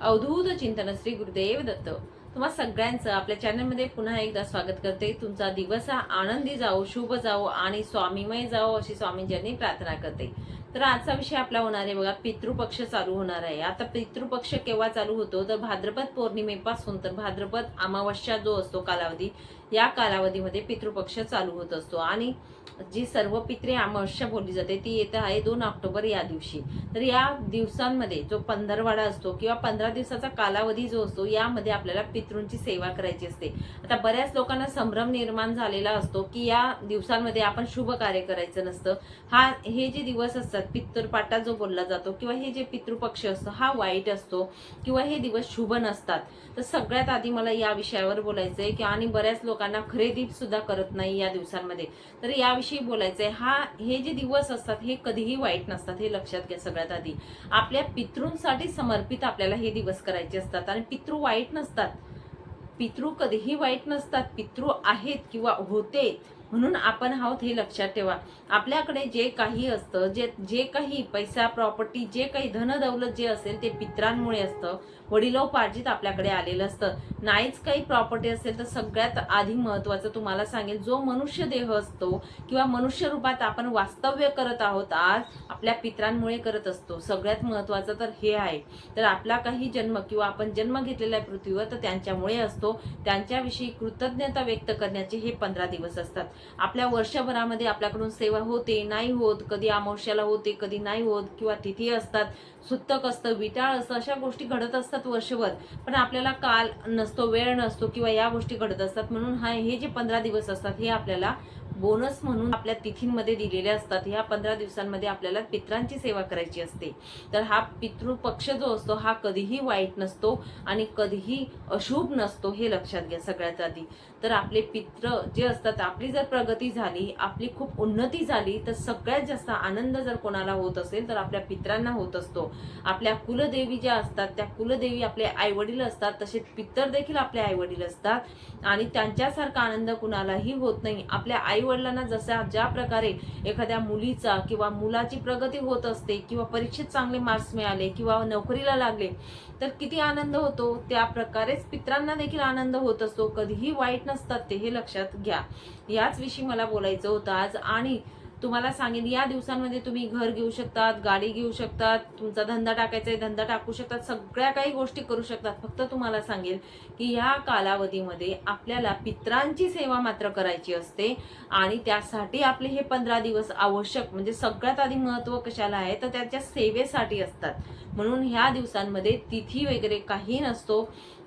अवधूत चिंतन श्री गुरुदेव दत्त. तुम्हा सगळ्यांचं आपल्या चॅनलमध्ये पुन्हा एकदा स्वागत करते. तुमचा दिवस हा आनंदी जाओ शुभ जाओ आणि स्वामीमय जाओ अशी स्वामींच्यांनी प्रार्थना करते. तर आजचा विषय आपला होणार आहे बघा पितृपक्ष चालू होणार आहे. आता पितृपक्ष केव्हा चालू होतो? तर भाद्रपद पौर्णिमेपासून तर भाद्रपद अमावस्या जो असतो कालावधी या कालावधीमध्ये पितृपक्ष चालू होत असतो. आणि जी सर्व पित्रे अमावस्या बोलली जाते ती येत आहे दोन ऑक्टोबर या दिवशी. तर या दिवसांमध्ये जो पंधरवाडा असतो किंवा पंधरा दिवसाचा कालावधी जो असतो यामध्ये आपल्याला पितृंची सेवा करायची असते. आता बऱ्याच लोकांना संभ्रम निर्माण झालेला असतो की या दिवसांमध्ये आपण शुभ कार्य करायचं नसतं. हा हे जे दिवस असतात पितृपाटा जो बोलला जातो किंवा हे जे पितृपक्ष असतो हा वाईट असतो किंवा हे दिवस शुभ नसतात. तर सगळ्यात आधी मला या विषयावर बोलायचं आहे की आणि बऱ्याच लोकांना खरेदी सुद्धा करत नाही या दिवसांमध्ये. तर याविषयी बोलायचं आहे हा हे जे दिवस असतात हे कधीही वाईट नसतात हे लक्षात घ्या सगळ्यात आधी. आपल्या पितृंसाठी समर्पित आपल्याला हे दिवस करायचे असतात आणि पितृ वाईट नसतात. पितृ कधीही वाईट नसतात पितृ आहेत किंवा होते म्हणून आपण आहोत हे लक्षात ठेवा. आपल्याकडे जे काही असतं जे जे काही पैसा प्रॉपर्टी जे काही धन दौलत जे असेल ते पित्रांमुळे असतं. वडिलोपार्जित आपल्याकडे आलेलं असतं. नाहीच काही प्रॉपर्टी असेल तर सगळ्यात आधी महत्वाचं तुम्हाला सांगेल जो मनुष्य देह असतो किंवा मनुष्य रूपात आपण वास्तव्य करत आहोत आज आपल्या पित्रांमुळे करत असतो. सगळ्यात महत्वाचं तर हे आहे. तर आपला काही जन्म किंवा आपण जन्म घेतलेला आहे पृथ्वीवर तर त्यांच्यामुळे असतो. त्यांच्याविषयी कृतज्ञता व्यक्त करण्याचे हे पंधरा दिवस असतात. आपल्या वर्षभरामध्ये आपल्याकडून सेवा होते नाही होत कधी अमावस्याला होते कधी नाही होत किंवा तिथी असतात सुत्तक असतं विटाळ असतं अशा गोष्टी घडत असतात वर्षभर. पण आपल्याला काल नसतो वेळ नसतो किंवा या गोष्टी घडत असतात. म्हणून हा हे जे पंधरा दिवस असतात हे आपल्याला बोनस म्हणून आपल्या तिथींमध्ये दिलेल्या असतात. ह्या पंधरा दिवसांमध्ये आपल्याला पित्रांची सेवा करायची असते. तर हा पितृपक्ष जो असतो हा कधीही वाईट नसतो आणि कधीही अशुभ नसतो हे लक्षात घ्या सगळ्यात आधी. तर आपले पित्र जे असतात आपली जर प्रगती झाली आपली खूप उन्नती झाली तर सगळ्यात जास्त आनंद जर कोणाला होत असेल तर आपल्या पित्रांना होत असतो. आपल्या कुलदेवी ज्या असतात त्या कुलदेवी आपले आईवडील असतात तसेच पितर देखील आपले आईवडील असतात. आणि त्यांच्यासारखा आनंद कुणालाही होत नाही. आपल्या आई आईवडिलांना जसा ज्या प्रकारे एखाद्या मुलीचा किंवा मुलाची प्रगती होत असते किंवा परीक्षेत चांगले मार्क्स मिळाले किंवा नोकरीला लागले तर किती आनंद होतो? त्या प्रकारेच पित्रांना देखील आनंद होत असतो. कधीही वाईट नसतात ते हे लक्षात घ्या. याच विषयी मला बोलायचं होतं आज आणि तुम्हाला सांगेन या दिवसांमध्ये तुम्ही घर घेऊ शकतात गाडी घेऊ शकतात तुमचा धंदा टाकायचा आहे धंदा टाकू शकतात सगळ्या काही गोष्टी करू शकतात. फक्त तुम्हाला सांगेल की ह्या कालावधीमध्ये आपल्याला पित्रांची सेवा मात्र करायची असते आणि त्यासाठी आपले हे पंधरा दिवस आवश्यक म्हणजे सगळ्यात आधी महत्त्व कशाला आहे? तर त्याच्या सेवेसाठी असतात. म्हणून ह्या दिवसांमध्ये तिथी वगैरे काही नसतो.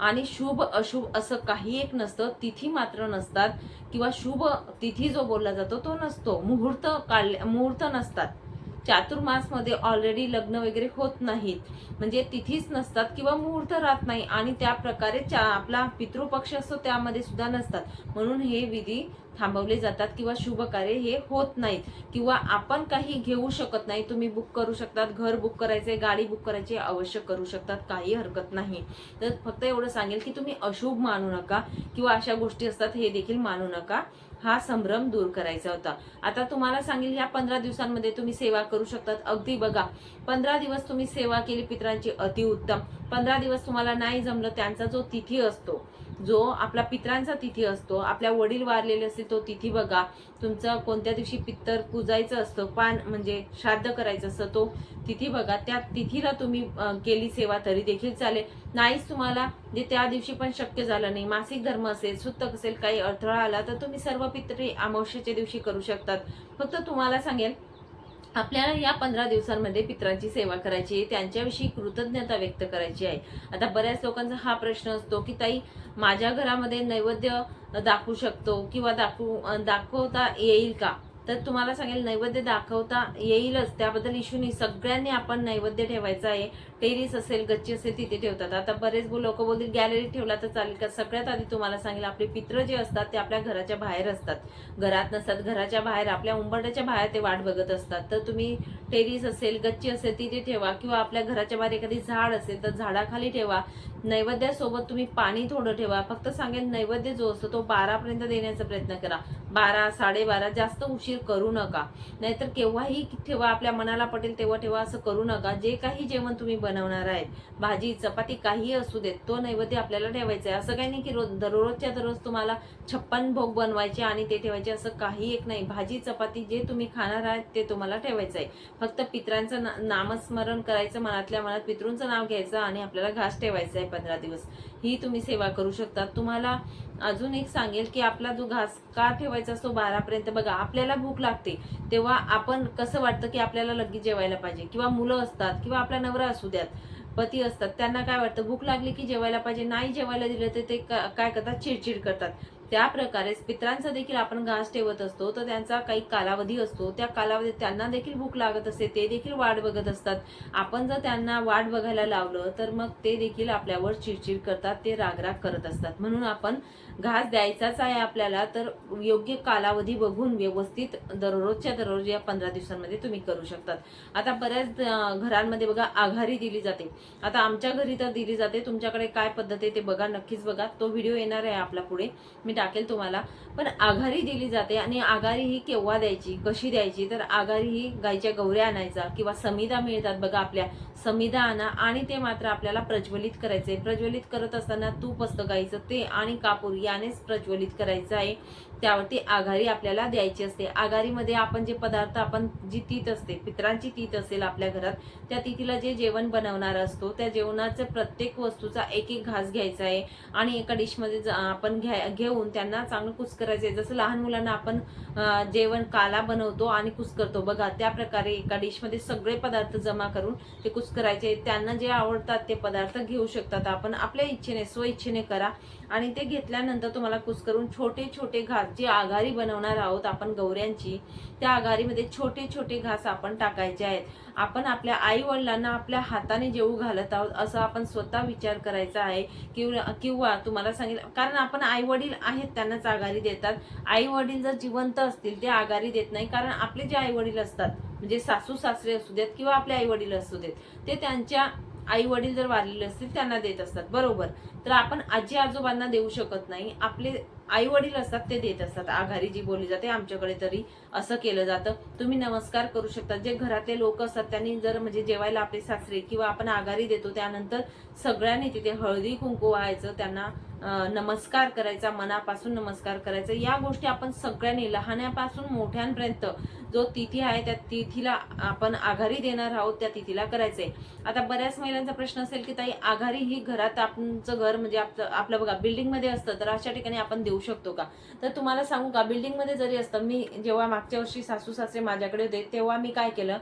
आणि शुभ अशुभ असं काही एक नसतं तिथी मात्र नसतात. किंवा शुभ तिथी जो बोलला जातो तो नसतो. मुहूर्त काढले मुहूर्त नसतात. चातुर्मासमध्ये ऑलरेडी लग्न वगैरे होत नाहीत. म्हणजे तिथीच नसतात किंवा मुहूर्त राहत नाही आणि त्या प्रकारे चा आपला पितृपक्ष असतो त्यामध्ये सुद्धा नसतात. म्हणून हे विधी थांबवले जातात किंवा शुभ कार्य हे होत नाहीत. किंवा आपण काही घेऊ शकत नाही तुम्ही बुक करू शकतात घर बुक करायचे गाडी बुक करायची अवश्य करू शकतात काही हरकत नाही. तर फक्त एवढं सांगेल की तुम्ही अशुभ मानू नका किंवा अशा गोष्टी असतात हे देखील मानू नका. हा संभ्रम दूर करायचा होता. आता तुम्हाला सांगेल ह्या पंधरा दिवसांमध्ये तुम्ही सेवा करू शकतात. अगदी बघा पंधरा दिवस तुम्ही सेवा केली पित्रांची अतिउत्तम. पंधरा दिवस तुम्हाला नाही जमलं त्यांचा जो तिथी असतो. जो आपला पित्रांचा तिथी असतो आपल्या वडील वारलेले असतील तो तिथी बघा. तुमचं कोणत्या दिवशी पित्तर पूजायचं असतं पान म्हणजे श्राद्ध करायचं असतं तो तिथी बघा. त्या तिथीला तुम्ही केली सेवा तरी देखील चालेल. नाहीच तुम्हाला जे त्या दिवशी पण शक्य झालं नाही मासिक धर्म असेल सुतक असेल काही अडथळा आला तर तुम्ही सर्व पित्री अमावस्येच्या दिवशी करू शकतात. फक्त तुम्हाला सांगेल आपल्याला या पंधरा दिवसांमध्ये पित्रांची सेवा करायची आहे त्यांच्याविषयी कृतज्ञता व्यक्त करायची आहे. आता बऱ्याच लोकांचा हा प्रश्न असतो की ताई माझ्या घरामध्ये नैवेद्य दाखवू शकतो किंवा दाखवू दाखवता येईल का? तर तुम्हाला सांगेल नैवेद्य दाखवता येईलच. त्याबद्दल इश्यू नाही. सगळ्यांनी आपण नैवेद्य ठेवायचा आहे. टेरिस असेल गच्ची असेल तिथे ठेवतात. आता बरेच लोक बोलतील गॅलरीत ठेवला तर चालेल का? सगळ्यात आधी तुम्हाला सांगेल आपले पित्र जे असतात ते आपल्या घराच्या बाहेर असतात. घरात नसतात. घराच्या बाहेर आपल्या उंबरट्याच्या बाहेर ते वाट बघत असतात. तर तुम्ही टेरिस असेल गच्ची असेल तिथे ठेवा. किंवा आपल्या घराच्या बाहेर एखादी झाड असेल तर झाडाखाली ठेवा. नैवेद्यासोबत तुम्ही पाणी थोडं ठेवा. फक्त सांगेल नैवेद्य जो असतो तो बारापर्यंत देण्याचा प्रयत्न करा. बारा साडेबारा जास्त उशीर करू नका. नाहीतर केव्हाही ठेवा आपल्या मनाला पटेल तेव्हा ठेवा असं करू नका. जे काही जेवण तुम्ही बनवणार आहेत भाजी चपाती काहीही असू देत तो नैवेद्य आपल्याला ठेवायचा आहे. असं काही नाही की रोज दररोजच्या दररोज तुम्हाला छप्पन भोग बनवायचे आणि ते ठेवायचे असं काही एक नाही. भाजी चपाती जे तुम्ही खाणार आहात ते तुम्हाला ठेवायचं आहे. फक्त पित्रांचं ना- नामस्मरण करायचं मनातल्या मनात पितृंचं नाव घ्यायचं आणि आपल्याला घास ठेवायचा आहे पंधरा दिवस. ही तुम्ही सेवा करू शकता तुम्हाला अजून एक सांगेल की आपला जो घास का ठेवायचा असतो बारापर्यंत बघा आपल्याला भूक लागते तेव्हा आपण कसं वाटतं की आपल्याला लगेच जेवायला पाहिजे? किंवा मुलं असतात किंवा आपला नवरा असू द्यात पती असतात त्यांना काय वाटतं? भूक लागली की जेवायला पाहिजे? नाही जेवायला दिलं तर ते का- काय करतात? चिडचिड करतात. त्या प्रकारेच पित्रांचा देखील आपण घास ठेवत असतो तर त्यांचा काही कालावधी असतो. त्या कालावधीत त्यांना देखील भूक लागत असते ते देखील वाट बघत असतात. आपण जर त्यांना वाट बघायला लावलं तर मग ते देखील आपल्यावर चिडचिड करतात ते रागराग करत असतात. म्हणून आपण घास द्यायचाच आहे आपल्याला तर योग्य कालावधी बघून व्यवस्थित दररोजच्या दररोज या पंधरा दिवसांमध्ये तुम्ही करू शकतात. आता बऱ्याच घरांमध्ये बघा आघारी दिली जाते. आता आमच्या घरी तर दिली जाते. तुमच्याकडे काय पद्धत आहे ते बघा नक्कीच बघा. तो व्हिडिओ येणार आहे आपला पुढे. मी टाकेल तुम्हाला. पण आघारी दिली जाते आणि आघारी ही केव्हा द्यायची कशी द्यायची? तर आघारी ही गायच्या गौऱ्या आणायचा किंवा समिधा मिळतात बघा आपल्या. समिधा आणा आणि ते मात्र आपल्याला प्रज्वलित करायचे प्रज्वलित करत असताना तूप असतं गाईचं ते आणि कापूर यानेच प्रज्वलित करायचं आहे. त्यावरती आघारी आपल्याला द्यायची असते. आघारीमध्ये आपण जे पदार्थ आपण जी तीत असते पित्रांची तीत असेल आपल्या घरात त्या तिथीला जे जेवण बनवणार असतो त्या जेवणाचं प्रत्येक वस्तूचा एक एक घास घ्यायचा आहे आणि एका डिशमध्ये आपण घ्या घेऊन त्यांना चांगलं कुस करायचं आहे. जसं लहान मुलांना आपण जेवण काला बनवतो आणि कुस करतो बघा त्या प्रकारे एका डिशमध्ये सगळे पदार्थ जमा करून ते कुस करायचे त्यांना जे आवडतात ते पदार्थ घेऊ शकतात आपण. आपल्या इच्छेने स्वइच्छेने करा आणि ते घेतल्यानंतर तुम्हाला कुस करून छोटे छोटे घास जी आघारी बनवणार आहोत आपण गौऱ्यांची. त्या आघारीमध्ये छोटे छोटे घास आपण टाकायचे आहेत. आपण आपल्या आई वडिलांना आपल्या हाताने जेवू घालत आहोत असं आपण स्वतः विचार करायचा आहे. किंवा किंवा तुम्हाला सांगेल कारण आपण आई वडील आहेत त्यांनाच आघारी देतात. आई वडील जर जिवंत असतील ते आघारी देत नाही कारण आपले जे आई वडील असतात म्हणजे सासू सासरे असू देत किंवा आपले आई वडील असू देत ते त्यांच्या आई वडील जर वारलेले असतील त्यांना देत असतात. बरोबर. तर आपण आजी आजोबांना देऊ शकत नाही. आपले आई वडील असतात ते देत असतात. आघारी जी बोलली जाते आमच्याकडे तरी असं केलं जातं. तुम्ही नमस्कार करू शकता जे घरातले लोक असतात त्यांनी जर म्हणजे जेवायला आपले सासरे किंवा आपण आघारी देतो त्यानंतर सगळ्यांनी तिथे हळदी कुंकू व्हायचं त्यांना नमस्कार करायचा मनापासून नमस्कार करायचा. या गोष्टी आपण सगळ्यांनी लहानापासून मोठ्यांपर्यंत जो तिथी आहे त्या तिथीला आपण आघारी देणार आहोत त्या तिथीला करायचंय. आता बऱ्याच महिलांचा प्रश्न असेल की ताई आघारी ही घरात आपणचं घर म्हणजे आपलं आपलं बघा बिल्डिंगमध्ये असतं तर अशा ठिकाणी आपण देऊ शकतो का? तर तुम्हाला सांगू का बिल्डिंगमध्ये जरी असतं मी जेव्हा मागच्या वर्षी सासू सासरे माझ्याकडे होते तेव्हा मी काय केलं?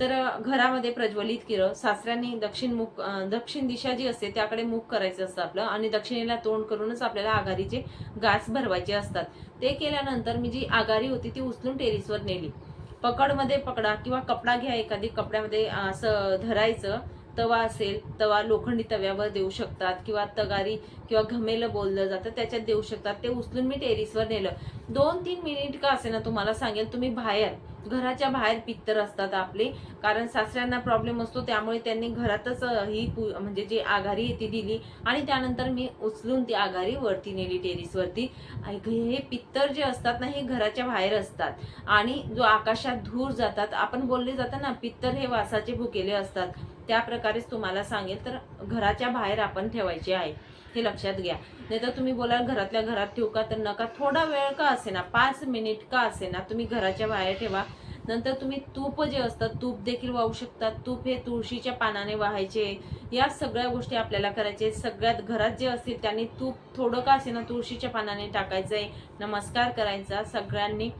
तर घरामध्ये प्रज्वलित केलं सासऱ्यांनी दक्षिण मुख दक्षिण दिशा जी असते त्याकडे मुख करायचं असतं आपलं आणि दक्षिणेला तोंड करूनच आपल्याला आघारीचे घास भरवायचे असतात. ते केल्यानंतर मी जी आघारी होती ती उचलून टेरिसवर नेली. पकडमध्ये पकडा किंवा कपडा घ्या एखादी कपड्यामध्ये असं धरायचं तवा असेल तवा लोखंडी तव्यावर देऊ शकतात किंवा तगारी किंवा घमेलं बोललं जातं त्याच्यात देऊ शकतात. ते उचलून मी टेरिसवर नेलं. दोन तीन मिनिट का असे ना तुम्हाला सांगेल तुम्ही बाहेर घराच्या बाहेर पित्तर असतात आपले. कारण सासऱ्यांना प्रॉब्लेम असतो त्यामुळे त्यांनी घरातच ही म्हणजे जी आघारी आहे ती दिली. आणि त्यानंतर मी उचलून ती आघारी वरती नेली टेरिसवरती हे पित्तर जे असतात ना हे घराच्या बाहेर असतात. आणि जो आकाशात धूर जातात आपण बोलले जातं ना पित्तर हे वासाचे भुकेले असतात. त्या प्रकारेच तुम्हाला सांगेल तर घराच्या बाहेर आपण ठेवायचे आहे. हे लक्षात घ्या. नाही तर तुम्ही बोलाल घरातल्या घरात ठेवू का? तर नका. थोडा वेळ का असेना? पाच मिनिट का असेना? तुम्ही घराच्या बाहेर ठेवा. नंतर तुम्ही तूप जे असतं तूप देखील वाहू शकता तूप हे तुळशीच्या पानाने वाहायचे. या सगळ्या गोष्टी आपल्याला करायचे. सगळ्यात घरात जे असतील त्यांनी तूप थोडं का असेना तुळशीच्या पानाने टाकायचंय. नमस्कार करायचा सगळ्यांनी.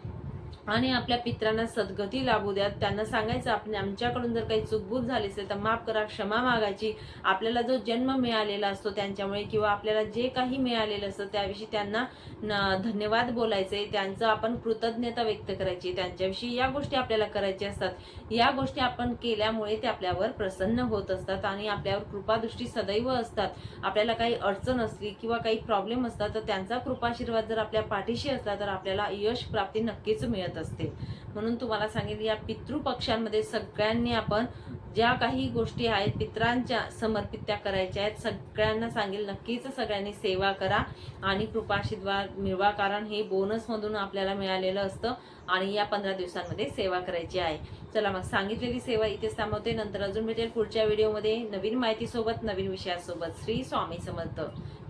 आणि आपल्या पित्रांना सद्गती लाभू द्यात त्यांना सांगायचं आपण आमच्याकडून जर काही चुकबूक झाली असेल तर माफ करा क्षमा मागायची. आपल्याला जो जन्म मिळालेला असतो त्यांच्यामुळे किंवा आपल्याला जे काही मिळालेलं असतं त्याविषयी त्यांना न- धन्यवाद बोलायचे. त्यांचं आपण कृतज्ञता व्यक्त करायची. त्यांच्याविषयी या गोष्टी आपल्याला करायच्या असतात. या गोष्टी आपण केल्यामुळे ते आपल्यावर प्रसन्न होत असतात आणि आपल्यावर कृपादृष्टी सदैव असतात. आपल्याला काही अडचण असली किंवा काही प्रॉब्लेम असतात तर त्यांचा कृपाशीर्वाद जर आपल्या पाठीशी असला तर आपल्याला यश प्राप्ती नक्कीच मिळत असते. म्हणून तुम्हाला सांगेल या पितृपक्षांमध्ये सगळ्यांनी आपण ज्या काही गोष्टी आहेत पित्रांच्या समर्पित त्या करायच्या आहेत सगळ्यांना सांगेल नक्कीच सगळ्यांनी सेवा करा आणि कृपाशीर्वाद मिळवा कारण हे बोनसमधून आपल्याला मिळालेलं असतं आणि या पंधरा दिवसांमध्ये सेवा करायची आहे. चला मग सांगितलेली सेवा इथेच थांबवते. नंतर अजून भेटेल पुढच्या व्हिडिओमध्ये नवीन माहितीसोबत नवीन विषयासोबत. श्री स्वामी समर्थ.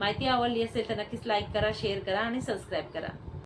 माहिती आवडली असेल तर नक्कीच लाईक करा शेअर करा आणि सबस्क्राईब करा.